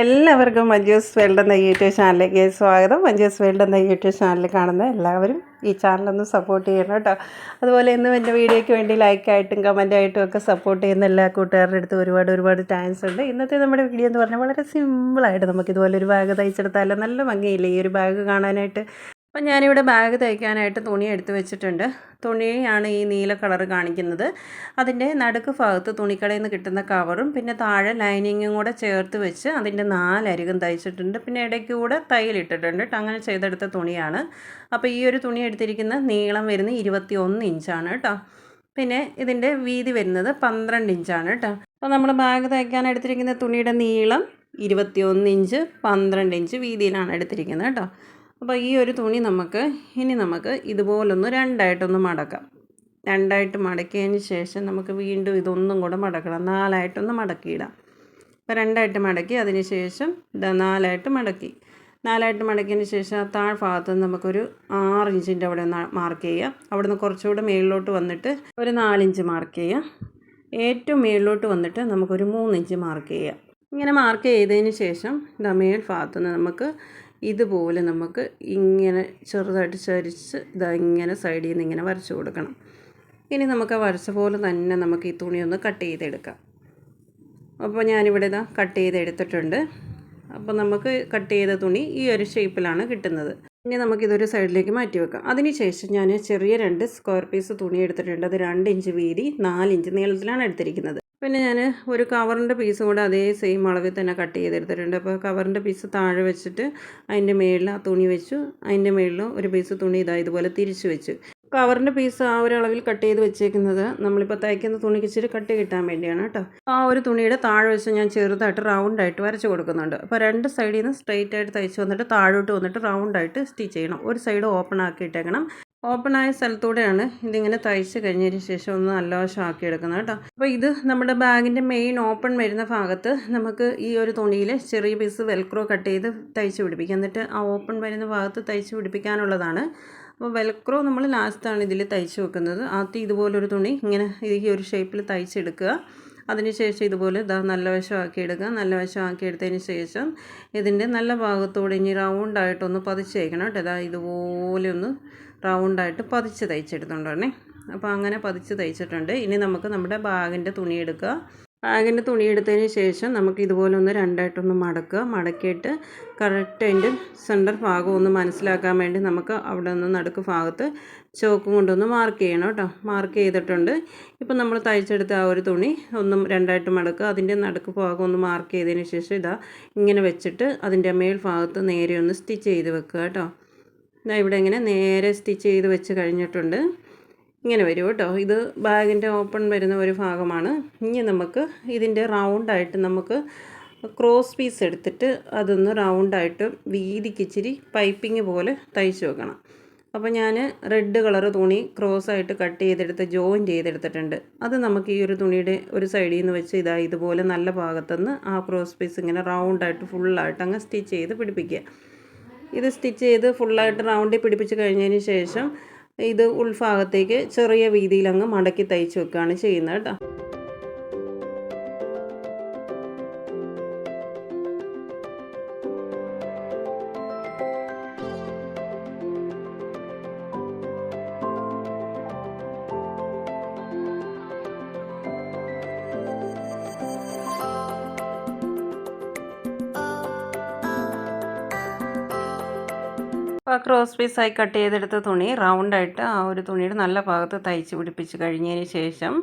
എല്ലാവർക്കും മഞ്ജൂസ് വേൾഡ് എന്ന യൂട്യൂബ് ചാനലിലേക്ക് സ്വാഗതം. മഞ്ജൂസ് വേൾഡ് എന്ന യൂട്യൂബ് ചാനൽ കാണുന്ന എല്ലാവരും ഈ ചാനലൊന്ന് സപ്പോർട്ട് ചെയ്യണം കേട്ടോ. അതുപോലെ ഇന്നും എന്റെ വീഡിയോയ്ക്ക് വേണ്ടി ലൈക്കായിട്ടും കമന്റായിട്ടും ഒക്കെ സപ്പോർട്ട് ചെയ്യുന്ന എല്ലാ കൂട്ടുകാരുടെ അടുത്ത് ഒരുപാട് ഒരുപാട് താങ്ക്സ് ഉണ്ട്. ഇന്നത്തെ നമ്മുടെ വീഡിയോ എന്ന് പറഞ്ഞാൽ വളരെ സിമ്പിളായിട്ട് നമുക്ക് ഇതുപോലെ ഒരു ബാഗ് തയ്ച്ചെടുത്താൽ നല്ല ഭംഗിയില്ലേ? ഈ ഒരു ബാഗ് കാണാനായിട്ട് അപ്പം ഞാനിവിടെ ബാഗ് തയ്ക്കാനായിട്ട് തുണി എടുത്തു വെച്ചിട്ടുണ്ട്. തുണിയാണ് ഈ നീല കളർ കാണിക്കുന്നത്. അതിന്റെ നടുക്ക് ഭാഗത്ത് തുണിക്കടയിൽ നിന്ന് കിട്ടുന്ന കവറും പിന്നെ താഴെ ലൈനിങ്ങും കൂടെ ചേർത്ത് വെച്ച് അതിന്റെ നാലരികും തയ്ച്ചിട്ടുണ്ട്. പിന്നെ ഇടയ്ക്ക് കൂടെ തയ്യലിട്ടിട്ടുണ്ട് കേട്ടോ അങ്ങനെ ചെയ്തെടുത്ത തുണിയാണ്. അപ്പോൾ ഈ ഒരു തുണി എടുത്തിരിക്കുന്ന നീളം വരുന്നത് ഇരുപത്തി ഒന്ന് ഇഞ്ചാണ് കേട്ടോ പിന്നെ ഇതിന്റെ വീതി വരുന്നത് പന്ത്രണ്ട് ഇഞ്ചാണ് കേട്ടോ അപ്പോൾ നമ്മൾ ബാഗ് തയ്ക്കാൻ എടുത്തിരിക്കുന്ന തുണിയുടെ നീളം ഇരുപത്തിയൊന്ന് ഇഞ്ച് പന്ത്രണ്ട് ഇഞ്ച് വീതിയിലാണ് എടുത്തിരിക്കുന്നത് കേട്ടോ അപ്പോൾ ഈ ഒരു തുണി നമുക്ക് ഇനി നമുക്ക് ഇതുപോലൊന്ന് രണ്ടായിട്ടൊന്ന് മടക്കാം. രണ്ടായിട്ട് മടക്കിയതിന് ശേഷം നമുക്ക് വീണ്ടും ഇതൊന്നും കൂടെ മടക്കണം. നാലായിട്ടൊന്ന് മടക്കിയിടാം. അപ്പോൾ രണ്ടായിട്ട് മടക്കി അതിന് ശേഷം ഇതാ നാലായിട്ട് മടക്കി. നാലായിട്ട് മടക്കിയതിന് ശേഷം ആ താഴ്ഭാഗത്ത് നിന്ന് നമുക്കൊരു ആറ് ഇഞ്ചിന്റെ അവിടെ ഒന്ന് മാർക്ക് ചെയ്യാം. അവിടെ നിന്ന് കുറച്ചുകൂടെ മേളിലോട്ട് വന്നിട്ട് ഒരു നാലിഞ്ച് മാർക്ക് ചെയ്യാം. ഏറ്റവും മേളിലോട്ട് വന്നിട്ട് നമുക്കൊരു മൂന്നിഞ്ച് മാർക്ക് ചെയ്യാം. ഇങ്ങനെ മാർക്ക് ചെയ്തതിന് ശേഷം ഇതാ മേൽ ഭാഗത്ത് നിന്ന് നമുക്ക് ഇതുപോലെ നമുക്ക് ഇങ്ങനെ ചെറുതായിട്ട് ചരിച്ച് ഇതാ ഇങ്ങനെ സൈഡിൽ നിന്ന് ഇങ്ങനെ വരച്ചു കൊടുക്കണം. ഇനി നമുക്ക് ആ വരച്ച പോലെ തന്നെ നമുക്ക് ഈ തുണി ഒന്ന് കട്ട് ചെയ്തെടുക്കാം. അപ്പോൾ ഞാനിവിടെ ഇതാ കട്ട് ചെയ്തെടുത്തിട്ടുണ്ട് അപ്പോൾ നമുക്ക് കട്ട് ചെയ്ത തുണി ഈ ഒരു ഷേപ്പിലാണ് കിട്ടുന്നത്. ഇനി നമുക്കിതൊരു സൈഡിലേക്ക് മാറ്റി വെക്കാം. അതിനുശേഷം ഞാൻ ചെറിയ രണ്ട് സ്ക്വയർ പീസ് തുണി എടുത്തിട്ടുണ്ട്. അത് രണ്ട് ഇഞ്ച് വീതി നാല് ഇഞ്ച് നീളത്തിലാണ് എടുത്തിരിക്കുന്നത്. പിന്നെ ഞാൻ ഒരു കവറിന്റെ പീസ് കൂടെ അതേ സെയിം അളവിൽ തന്നെ കട്ട് ചെയ്തെടുത്തിട്ടുണ്ട്. അപ്പോൾ കവറിന്റെ പീസ് താഴെ വെച്ചിട്ട് അതിന്റെ മുകളിൽ ആ തുണി വെച്ചു. അതിന്റെ മുകളിൽ ഒരു പീസ് തുണി ഇതാ ഇതുപോലെ തിരിച്ചു വെച്ചു. കവറിന്റെ പീസ് ആ ഒരു അളവിൽ കട്ട് ചെയ്ത് വെച്ചേക്കുന്നത് നമ്മളിപ്പോൾ തയ്ക്കുന്ന തുണിക്ക് ഇച്ചിരി കട്ട് കിട്ടാൻ വേണ്ടിയാണ് കേട്ടോ. ആ ഒരു തുണിയുടെ താഴെ വെച്ച് ഞാൻ ചെറുതായിട്ട് റൗണ്ടായിട്ട് വരച്ച് കൊടുക്കുന്നുണ്ട്. അപ്പോൾ രണ്ട് സൈഡിൽ നിന്ന് സ്ട്രെയിറ്റ് ആയിട്ട് തയ്ച്ച് വന്നിട്ട് താഴോട്ട് വന്നിട്ട് റൗണ്ടായിട്ട് സ്റ്റിച്ച് ചെയ്യണം. ഒരു സൈഡ് ഓപ്പൺ ആക്കിയിട്ടേക്കണം ഓപ്പണായ സ്ഥലത്തൂടെയാണ് ഇതിങ്ങനെ തയ്ച്ച് കഴിഞ്ഞതിന് ശേഷം ഒന്ന് നല്ല വശമാക്കി എടുക്കുന്നത് കേട്ടോ. അപ്പോൾ ഇത് നമ്മുടെ ബാഗിന്റെ മെയിൻ ഓപ്പൺ വരുന്ന ഭാഗത്ത് നമുക്ക് ഈ ഒരു തുണിയിൽ ചെറിയ പീസ് വെൽക്രോ കട്ട് ചെയ്ത് തയ്ച്ച് പിടിപ്പിക്കാം. എന്നിട്ട് ആ ഓപ്പൺ വരുന്ന ഭാഗത്ത് തയ്ച്ച് പിടിപ്പിക്കാനുള്ളതാണ്. അപ്പോൾ വെൽക്രോ നമ്മൾ ലാസ്റ്റാണ് ഇതിൽ തയ്ച്ച് വെക്കുന്നത്. ആദ്യം ഇതുപോലൊരു തുണി ഇങ്ങനെ ഈ ഒരു ഷേപ്പിൽ തയ്ച്ചെടുക്കുക അതിനുശേഷം ഇതുപോലെ ഇതാ നല്ല വശമാക്കി എടുക്കുക നല്ല വശമാക്കി എടുത്തതിന് ശേഷം ഇതിന്റെ നല്ല ഭാഗത്തോടെ ഇനി റൗണ്ടായിട്ടൊന്ന് പതിച്ച് വയ്ക്കണം കേട്ടോ. ഇതാ ഇതുപോലെ ഒന്ന് റൗണ്ടായിട്ട് പതിച്ച് തയ്ച്ചെടുത്തോണ്ടേ അപ്പോൾ അങ്ങനെ പതിച്ച് തയ്ച്ചിട്ടുണ്ട്. ഇനി നമുക്ക് നമ്മുടെ ബാഗിന്റെ തുണി എടുക്കുക ബാഗിന്റെ തുണി എടുത്തതിന് ശേഷം നമുക്ക് ഇതുപോലെ ഒന്ന് രണ്ടായിട്ടൊന്ന് മടക്കുക. മടക്കിയിട്ട് കറക്റ്റ് അതിന്റെ സെന്റർ ഭാഗം ഒന്ന് മനസ്സിലാക്കാൻ വേണ്ടി നമുക്ക് അവിടെ നിന്ന് നടുക്ക് ഭാഗത്ത് ചോക്കും കൊണ്ടൊന്ന് മാർക്ക് ചെയ്യണം കേട്ടോ മാർക്ക് ചെയ്തിട്ടുണ്ട്. ഇപ്പം നമ്മൾ തയ്ച്ചെടുത്ത ആ ഒരു തുണി ഒന്നും രണ്ടായിട്ട് മടക്കുക അതിന്റെ നടുക്ക് ഭാഗം ഒന്ന് മാർക്ക് ചെയ്തതിന് ശേഷം ഇതാ ഇങ്ങനെ വെച്ചിട്ട് അതിന്റെ മേൽ ഭാഗത്ത് നേരെ ഒന്ന് സ്റ്റിച്ച് ചെയ്ത് വെക്കുക കേട്ടോ ഇതാ ഇവിടെ ഇങ്ങനെ നേരെ സ്റ്റിച്ച് ചെയ്ത് വെച്ച് കഴിഞ്ഞിട്ടുണ്ട്. ഇങ്ങനെ വരും കേട്ടോ ഇത് ബാഗിന്റെ ഓപ്പൺ വരുന്ന ഒരു ഭാഗമാണ്. ഇനി നമുക്ക് ഇതിന്റെ റൗണ്ടായിട്ട് നമുക്ക് ക്രോസ് പീസ് എടുത്തിട്ട് അതൊന്ന് റൗണ്ടായിട്ട് വീതിക്കിച്ചിരി പൈപ്പിങ് പോലെ തയ്ച്ച് വെക്കണം. അപ്പോൾ ഞാൻ റെഡ് കളർ തുണി ക്രോസ് ആയിട്ട് കട്ട് ചെയ്തെടുത്ത് ജോയിൻ ചെയ്തെടുത്തിട്ടുണ്ട്. അത് നമുക്ക് ഈ ഒരു തുണിയുടെ ഒരു സൈഡിൽ നിന്ന് വെച്ച് ഇതാ ഇതുപോലെ നല്ല ഭാഗത്തുനിന്ന് ആ ക്രോസ് പീസ് ഇങ്ങനെ റൗണ്ടായിട്ട് ഫുള്ളായിട്ട് അങ്ങ് സ്റ്റിച്ച് ചെയ്ത് പിടിപ്പിക്കുക. ഇത് സ്റ്റിച്ച് ചെയ്ത് ഫുള്ളായിട്ട് റൗണ്ടിൽ പിടിപ്പിച്ച് കഴിഞ്ഞതിന് ശേഷം ഇത് ഉൾഭാഗത്തേക്ക് ചെറിയ വീതിയിൽ അങ്ങ് മടക്കി തയ്ച്ച് വെക്കുകയാണ് ചെയ്യുന്നത് കേട്ടോ. ക്രോസ് പീസായി കട്ട് ചെയ്തെടുത്ത തുണി റൗണ്ടായിട്ട് ആ ഒരു തുണിയുടെ നല്ല ഭാഗത്ത് തയ്ച്ച് പിടിപ്പിച്ച് കഴിഞ്ഞതിന് ശേഷം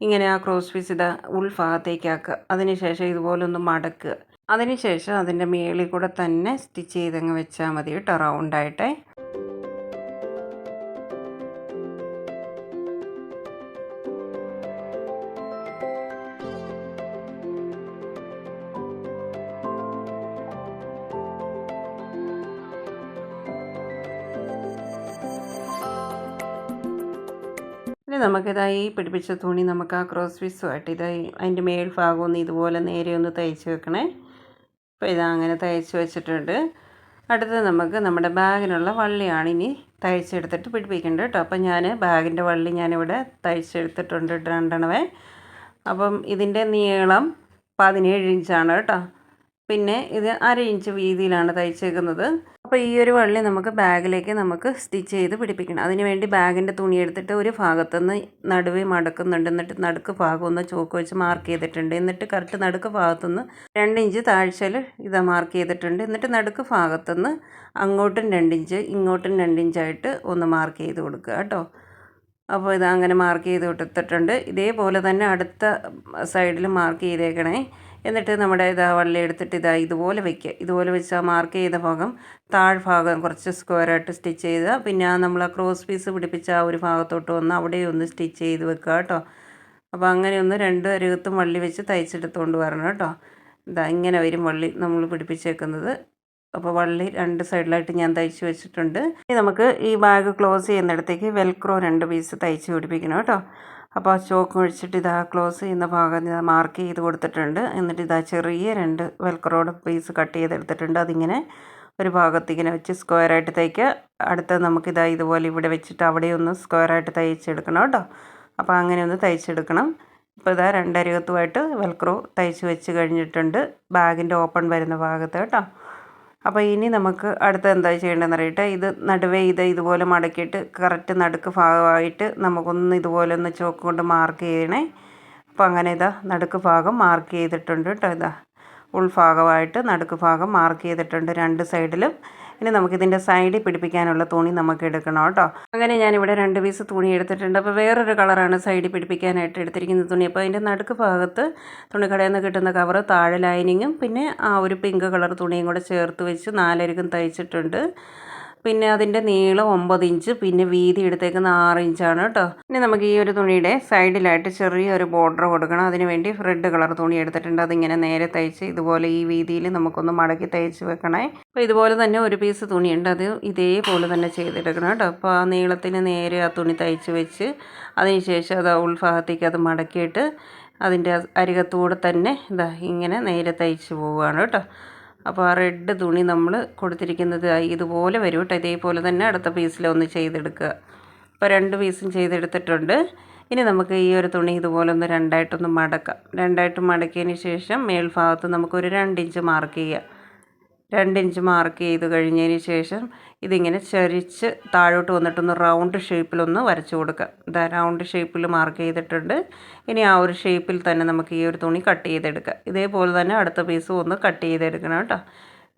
ഇങ്ങനെ ആ ക്രോസ് പീസ് ഇത് ഉൾഭാഗത്തേക്കാക്കുക അതിന് ശേഷം ഇതുപോലെ ഒന്ന് മടക്കുക. അതിന് ശേഷം അതിന്റെ മേളിൽ കൂടെ തന്നെ സ്റ്റിച്ച് ചെയ്തങ്ങ് വെച്ചാൽ മതി കേട്ടോ റൗണ്ടായിട്ടേ ഇനി നമുക്കിതായി പിടിപ്പിച്ച തുണി നമുക്ക് ആ ക്രോസ് പീസുമായിട്ട് ഇതായി അതിന്റെ മേൽ ഭാഗം ഒന്ന് ഇതുപോലെ നേരെ ഒന്ന് തയ്ച്ച് വെക്കണേ. അപ്പോൾ ഇതാ അങ്ങനെ തയ്ച്ച് വെച്ചിട്ടുണ്ട്. അടുത്തത് നമുക്ക് നമ്മുടെ ബാഗിനുള്ള വള്ളിയാണ് ഇനി തയ്ച്ചെടുത്തിട്ട് പിടിപ്പിക്കേണ്ടത് കേട്ടോ. അപ്പം ഞാൻ ബാഗിന്റെ വള്ളി ഞാനിവിടെ തയ്ച്ചെടുത്തിട്ടുണ്ട് രണ്ടെണ്ണവേ അപ്പം ഇതിന്റെ നീളം പതിനേഴ് ഇഞ്ചാണ് കേട്ടോ. പിന്നെ ഇത് അര ഇഞ്ച് വീതിയിലാണ് തയ്ച്ചേക്കുന്നത്. അപ്പോൾ ഈ ഒരു വള്ളി നമുക്ക് ബാഗിലേക്ക് നമുക്ക് സ്റ്റിച്ച് ചെയ്ത് പിടിപ്പിക്കണം. അതിന് വേണ്ടി ബാഗിന്റെ തുണി എടുത്തിട്ട് ഒരു ഭാഗത്തുനിന്ന് നടുവേ മടക്കുന്നുണ്ട്. എന്നിട്ട് നടുക്ക് ഭാഗം ഒന്ന് ചോക്ക് വെച്ച് മാർക്ക് ചെയ്തിട്ടുണ്ട്. എന്നിട്ട് കറക്റ്റ് നടുക്ക് ഭാഗത്തുനിന്ന് രണ്ട് ഇഞ്ച് താഴ്ചയിൽ ഇതാ മാർക്ക് ചെയ്തിട്ടുണ്ട്. എന്നിട്ട് നടുക്ക് ഭാഗത്തുനിന്ന് അങ്ങോട്ടും രണ്ട് ഇഞ്ച് ഇങ്ങോട്ടും രണ്ട് ഇഞ്ചായിട്ട് ഒന്ന് മാർക്ക് ചെയ്ത് കൊടുക്കുക കേട്ടോ. അപ്പോൾ ഇത് അങ്ങനെ മാർക്ക് ചെയ്ത് കൊടുത്തിട്ടുണ്ട്. ഇതേപോലെ തന്നെ അടുത്ത സൈഡിൽ മാർക്ക് ചെയ്തേക്കണേ. എന്നിട്ട് നമ്മുടെ ഇതാ വള്ളി എടുത്തിട്ട് ഇതാ ഇതുപോലെ വെക്കുക. ഇതുപോലെ വെച്ച് ആ മാർക്ക് ചെയ്ത ഭാഗം താഴ്ഭാഗം കുറച്ച് സ്ക്വയറായിട്ട് സ്റ്റിച്ച് ചെയ്ത് പിന്നെ നമ്മൾ ആ ക്രോസ് പീസ് പിടിപ്പിച്ച ആ ഒരു ഭാഗത്തോട്ട് വന്ന് അവിടെ ഒന്ന് സ്റ്റിച്ച് ചെയ്ത് വെക്കുക കേട്ടോ. അപ്പോൾ അങ്ങനെ ഒന്ന് രണ്ട് അരുകത്തും വള്ളി വെച്ച് തയ്ച്ചെടുത്തുകൊണ്ട് വരണം കേട്ടോ. ഇതാ ഇങ്ങനെ വരും വള്ളി നമ്മൾ പിടിപ്പിച്ചേക്കുന്നത്. അപ്പോൾ വള്ളി രണ്ട് സൈഡിലായിട്ട് ഞാൻ തയ്ച്ച് വെച്ചിട്ടുണ്ട്. ഇനി നമുക്ക് ഈ ബാഗ് ക്ലോസ് ചെയ്യുന്നിടത്തേക്ക് വെൽക്രോ രണ്ട് പീസ് തയ്ച്ച് പിടിപ്പിക്കണം കേട്ടോ. അപ്പോൾ ചോക്ക് ഒഴിച്ചിട്ട് ഇതാ ക്ലോസ് ചെയ്യുന്ന ഭാഗം ഇതാ മാർക്ക് ചെയ്ത് കൊടുത്തിട്ടുണ്ട്. എന്നിട്ട് ഇതാ ചെറിയ രണ്ട് വെൽക്രോയുടെ പീസ് കട്ട് ചെയ്തെടുത്തിട്ടുണ്ട്. അതിങ്ങനെ ഒരു ഭാഗത്ത് ഇങ്ങനെ വെച്ച് സ്ക്വയറായിട്ട് തയ്ക്കുക. അടുത്ത നമുക്കിതാ ഇതുപോലെ ഇവിടെ വെച്ചിട്ട് അവിടെ ഒന്ന് സ്ക്വയറായിട്ട് തയ്ച്ചെടുക്കണം കേട്ടോ. അപ്പോൾ അങ്ങനെ ഒന്ന് തയ്ച്ചെടുക്കണം. ഇപ്പോൾ ഇതാ രണ്ടരികത്തുമായിട്ട് വെൽക്രോ തയ്ച്ച് വെച്ച് കഴിഞ്ഞിട്ടുണ്ട്. ബാഗിന്റെ ഓപ്പൺ വരുന്ന ഭാഗത്ത് കേട്ടോ. അപ്പോൾ ഇനി നമുക്ക് അടുത്ത എന്താ ചെയ്യേണ്ടതെന്ന് അറിയട്ടെ? ഇത് നടുവേ ഇത് ഇതുപോലെ മടക്കിയിട്ട് കറക്റ്റ് നടുക്ക് ഭാഗമായിട്ട് നമുക്കൊന്ന് ഇതുപോലെ ഒന്ന് ചോക്ക് കൊണ്ട് മാർക്ക് ചെയ്യണേ. അപ്പോൾ അങ്ങനെ ഇതാ നടുക്ക് ഭാഗം മാർക്ക് ചെയ്തിട്ടുണ്ട് കേട്ടോ ഇതാ. ഉൾഭാഗമായിട്ട് നടുക്ക് ഭാഗം മാർക്ക് ചെയ്തിട്ടുണ്ട് രണ്ട് സൈഡിലും ഇനി നമുക്കിതിന്റെ സൈഡിൽ പിടിപ്പിക്കാനുള്ള തുണി നമുക്ക് എടുക്കണം കേട്ടോ. അങ്ങനെ ഞാനിവിടെ രണ്ട് പീസ് തുണി എടുത്തിട്ടുണ്ട്. അപ്പോൾ വേറൊരു കളറാണ് സൈഡിൽ പിടിപ്പിക്കാനായിട്ട് എടുത്തിരിക്കുന്ന തുണി. അപ്പോൾ അതിന്റെ നടുക്ക് ഭാഗത്ത് തുണിക്കടയിൽ നിന്ന് കിട്ടുന്ന കവർ താഴെ ലൈനിങ്ങും പിന്നെ ആ ഒരു പിങ്ക് കളർ തുണിയും കൂടെ ചേർത്ത് വെച്ച് നാലരികും തയ്ച്ചിട്ടുണ്ട്. പിന്നെ അതിന്റെ നീളം ഒമ്പത് ഇഞ്ച് പിന്നെ വീതി എടുത്തേക്കുന്ന ആറ് ഇഞ്ചാണ് കേട്ടോ. ഇനി നമുക്ക് ഈ ഒരു തുണിയുടെ സൈഡിലായിട്ട് ചെറിയൊരു ബോർഡർ കൊടുക്കണം. അതിന് വേണ്ടി റെഡ് കളർ തുണി എടുത്തിട്ടുണ്ട്. അതിങ്ങനെ നേരെ തയ്ച്ച് ഇതുപോലെ ഈ വീതിയിൽ നമുക്കൊന്ന് മടക്കി തയ്ച്ച് വെക്കണേ. അപ്പോൾ ഇതുപോലെ തന്നെ ഒരു പീസ് തുണിയുണ്ട്. അത് ഇതേപോലെ തന്നെ ചെയ്തെടുക്കണം കേട്ടോ. അപ്പോൾ ആ നീളത്തിന് നേരെ ആ തുണി തയ്ച്ച് വെച്ച് അതിനുശേഷം അത് ഉൾഭാഗത്തേക്ക് അത് മടക്കിയിട്ട് അതിന്റെ അരികത്തൂടെ തന്നെ ഇതാ ഇങ്ങനെ നേരെ തയ്ച്ച് പോവുകയാണ് കേട്ടോ. അപ്പോൾ ആ റെഡ് തുണി നമ്മൾ കൊടുത്തിരിക്കുന്നത് ഇതുപോലെ വരും കേട്ടോ. ഇതേപോലെ തന്നെ അടുത്ത പീസിലൊന്ന് ചെയ്തെടുക്കുക. അപ്പോൾ രണ്ട് പീസും ചെയ്തെടുത്തിട്ടുണ്ട്. ഇനി നമുക്ക് ഈ ഒരു തുണി ഇതുപോലെ ഒന്ന് രണ്ടായിട്ടൊന്ന് മടക്കാം. രണ്ടായിട്ട് മടക്കിയതിന് ശേഷം മേൽഭാഗത്ത് നമുക്കൊരു രണ്ട് ഇഞ്ച് മാർക്ക് ചെയ്യാം. രണ്ട് ഇഞ്ച് മാർക്ക് ചെയ്ത് കഴിഞ്ഞതിന് ശേഷം ഇതിങ്ങനെ ചരിച്ച് താഴോട്ട് വന്നിട്ടൊന്ന് റൗണ്ട് ഷേപ്പിലൊന്ന് വരച്ചു കൊടുക്കുക ഇതാ റൗണ്ട് ഷേപ്പിൽ മാർക്ക് ചെയ്തിട്ടുണ്ട്. ഇനി ആ ഒരു ഷേപ്പിൽ തന്നെ നമുക്ക് ഈ ഒരു തുണി കട്ട് ചെയ്തെടുക്കുക ഇതേപോലെ തന്നെ അടുത്ത പീസും ഒന്ന് കട്ട് ചെയ്തെടുക്കണം കേട്ടോ.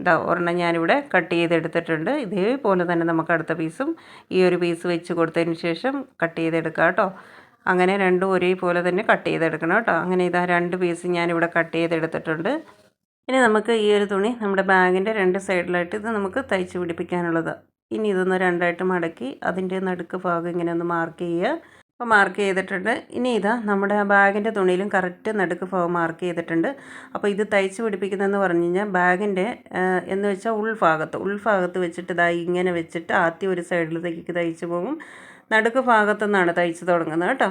ഇതാ ഒരെണ്ണം ഞാനിവിടെ കട്ട് ചെയ്തെടുത്തിട്ടുണ്ട്. ഇതേപോലെ തന്നെ നമുക്ക് അടുത്ത പീസും ഈ ഒരു പീസ് വെച്ച് കൊടുത്തതിന് ശേഷം കട്ട് ചെയ്തെടുക്കുക കേട്ടോ. അങ്ങനെ രണ്ടും ഒരേപോലെ തന്നെ കട്ട് ചെയ്തെടുക്കണം കേട്ടോ. അങ്ങനെ ഇതാ രണ്ട് പീസ് ഞാനിവിടെ കട്ട് ചെയ്തെടുത്തിട്ടുണ്ട്. ഇനി നമുക്ക് ഈ ഒരു തുണി നമ്മുടെ ബാഗിന്റെ രണ്ട് സൈഡിലായിട്ട് ഇത് നമുക്ക് തയ്ച്ച് പിടിപ്പിക്കാനുള്ളത്. ഇനി ഇതൊന്ന് രണ്ടായിട്ട് മടക്കി അതിന്റെ നടുക്ക് ഭാഗം ഇങ്ങനെ ഒന്ന് മാർക്ക് ചെയ്യുക. അപ്പോൾ മാർക്ക് ചെയ്തിട്ടുണ്ട്. ഇനി ഇതാ നമ്മുടെ ബാഗിന്റെ തുണിയിലും കറക്റ്റ് നടുക്ക് ഭാഗം മാർക്ക് ചെയ്തിട്ടുണ്ട്. അപ്പോൾ ഇത് തയ്ച്ച് പിടിപ്പിക്കുന്നതെന്ന് പറഞ്ഞു കഴിഞ്ഞാൽ ബാഗിന്റെ എന്ന് വെച്ചാൽ ഉൾഭാഗത്ത്. ഉൾഭാഗത്ത് വെച്ചിട്ട് ഇതാ ഇങ്ങനെ വെച്ചിട്ട് ആദ്യം ഒരു സൈഡിലേക്ക് തയ്ച്ച് പോകും. നടുക്ക് ഭാഗത്തു നിന്നാണ് തയ്ച്ച് തുടങ്ങുന്നത് കേട്ടോ.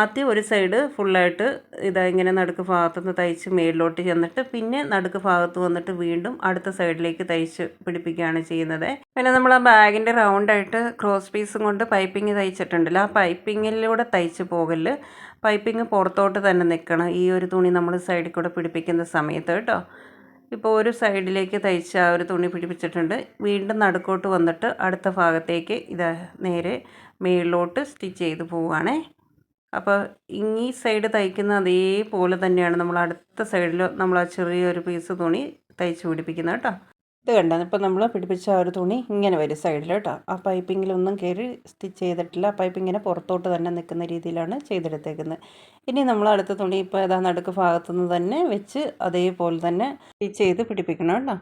ആദ്യം ഒരു സൈഡ് ഫുള്ളായിട്ട് ഇതാ ഇങ്ങനെ നടുക്ക് ഭാഗത്തുനിന്ന് തയ്ച്ച് മേളിലോട്ട് ചെന്നിട്ട് പിന്നെ നടുക്ക് ഭാഗത്ത് വന്നിട്ട് വീണ്ടും അടുത്ത സൈഡിലേക്ക് തയ്ച്ച് പിടിപ്പിക്കുകയാണ് ചെയ്യുന്നത്. പിന്നെ നമ്മൾ ആ ബാഗിന്റെ റൗണ്ടായിട്ട് ക്രോസ് പീസും കൊണ്ട് പൈപ്പിംഗ് തയ്ച്ചിട്ടുണ്ടല്ലോ. ആ പൈപ്പിങ്ങിലൂടെ തയ്ച്ച് പോകൽ പൈപ്പിംഗ് പുറത്തോട്ട് തന്നെ നിൽക്കണം. ഈ ഒരു തുണി നമ്മൾ സൈഡിൽ കൂടെ പിടിപ്പിക്കുന്ന സമയത്ത് കേട്ടോ. ഇപ്പോൾ ഒരു സൈഡിലേക്ക് തയ്ച്ച ആ ഒരു തുണി പിടിപ്പിച്ചിട്ടുണ്ട്. വീണ്ടും നടുക്കോട്ട് വന്നിട്ട് അടുത്ത ഭാഗത്തേക്ക് ഇതാ നേരെ മേളിലോട്ട് സ്റ്റിച്ച് ചെയ്ത് പോവുകയാണേ. അപ്പോൾ ഈ സൈഡ് തയ്ക്കുന്ന അതേപോലെ തന്നെയാണ് നമ്മൾ അടുത്ത സൈഡിൽ നമ്മൾ ആ ചെറിയൊരു പീസ് തുണി തയ്ച്ച് പിടിപ്പിക്കുന്നത് കേട്ടോ. ഇത് കണ്ടാൽ ഇപ്പോൾ നമ്മൾ പിടിപ്പിച്ച ആ ഒരു തുണി ഇങ്ങനെ വരും സൈഡിൽ കേട്ടോ. ആ പൈപ്പിങ്ങിലൊന്നും കയറി സ്റ്റിച്ച് ചെയ്തിട്ടില്ല. ആ പൈപ്പിങ്ങനെ പുറത്തോട്ട് തന്നെ നിൽക്കുന്ന രീതിയിലാണ് ചെയ്തെടുത്തേക്കുന്നത് ഇനി നമ്മൾ അടുത്ത തുണി ഇപ്പോൾ ഏതാ നടുക്ക് ഭാഗത്തുനിന്ന് തന്നെ വെച്ച് അതേപോലെ തന്നെ സ്റ്റിച്ച് ചെയ്ത് പിടിപ്പിക്കണം കേട്ടോ.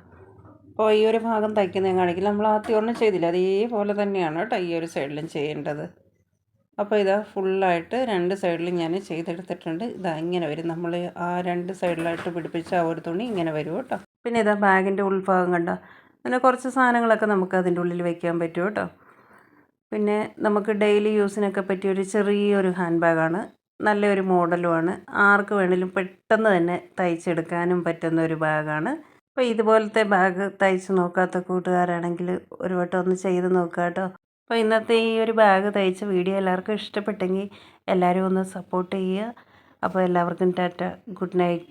അപ്പോൾ ഈ ഒരു ഭാഗം തയ്ക്കുന്ന കാണിക്കില്ല. നമ്മൾ ആദ്യം ഒന്നും ചെയ്തില്ല? അതേപോലെ തന്നെയാണ് കേട്ടോ ഈ ഒരു സൈഡിലും ചെയ്യേണ്ടത്. അപ്പോൾ ഇതാ ഫുള്ളായിട്ട് രണ്ട് സൈഡിലും ഞാൻ ചെയ്തെടുത്തിട്ടുണ്ട്. ഇതാ ഇങ്ങനെ വരും. നമ്മൾ ആ രണ്ട് സൈഡിലായിട്ട് പിടിപ്പിച്ച ആ ഒരു തുണി ഇങ്ങനെ വരും കേട്ടോ. പിന്നെ ഇതാ ബാഗിന്റെ ഉൾഭാഗം കണ്ട? അങ്ങനെ കുറച്ച് സാധനങ്ങളൊക്കെ നമുക്ക് അതിന്റെ ഉള്ളിൽ വയ്ക്കാൻ പറ്റും കേട്ടോ. പിന്നെ നമുക്ക് ഡെയിലി യൂസിനൊക്കെ പറ്റിയൊരു ചെറിയൊരു ഹാൻഡ് ബാഗാണ് നല്ലൊരു മോഡലുമാണ്. ആർക്ക് വേണമെങ്കിലും പെട്ടെന്ന് തന്നെ തയ്ച്ചെടുക്കാനും പറ്റുന്ന ഒരു ബാഗാണ് അപ്പോൾ ഇതുപോലത്തെ ബാഗ് തയ്ച്ച് നോക്കാത്ത കൂട്ടുകാരാണെങ്കിൽ ഒരു വട്ടം ഒന്ന് ചെയ്ത് നോക്കാം കേട്ടോ അപ്പോൾ ഇന്നത്തെ ഈ ഒരു ബാഗ് തയ്ച്ച വീഡിയോ എല്ലാവർക്കും ഇഷ്ടപ്പെട്ടെങ്കിൽ എല്ലാവരും ഒന്ന് സപ്പോർട്ട് ചെയ്യുക. അപ്പോൾ എല്ലാവർക്കും ടാറ്റ ഗുഡ് നൈറ്റ്.